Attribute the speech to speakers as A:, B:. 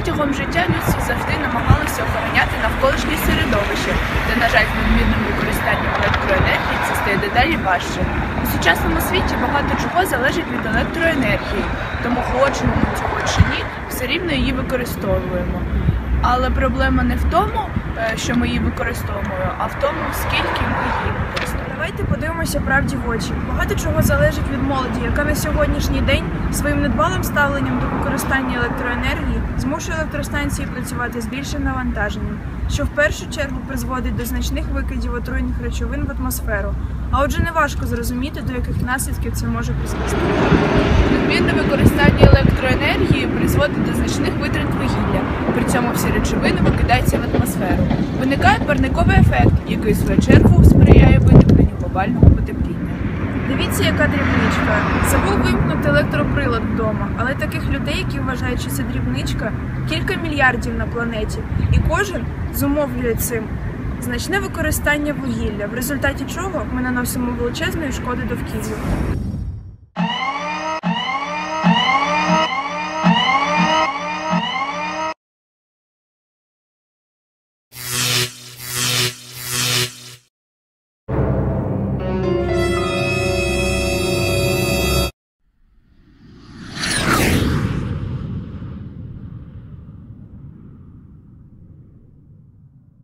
A: Протягом життя людство завжди намагалося охороняти навколишнє середовище, де, на жаль, з надмірним використанням електроенергії це стає дедалі важче. У сучасному світі багато чого залежить від електроенергії, тому хочемо ми цього чи ні, все рівно її використовуємо. Але проблема не в тому, е, що ми її використовуємо, а в тому, скільки ми її
B: подивимося правді в очі. Багато чого залежить від молоді, яка на сьогоднішній день своїм недбалим ставленням до використання електроенергії змушує електростанції працювати з більшим навантаженням, що в першу чергу призводить до значних викидів отруйних речовин в атмосферу. А отже, неважко зрозуміти, до яких наслідків це може призвести.
A: Надмірне використання електроенергії призводить до значних витрат вугілля. При цьому всі речовини викидаються в атмосферу. Виникає парниковий ефект, який в свою чергу сприяє глобального потепління.
B: Дивіться, яка дрібничка. Забув вимкнути електроприлад вдома, але таких людей, які вважають, що це дрібничка, кілька мільярдів на планеті, і кожен зумовлює цим значне використання вугілля, в результаті чого ми наносимо величезної шкоди довкіллю.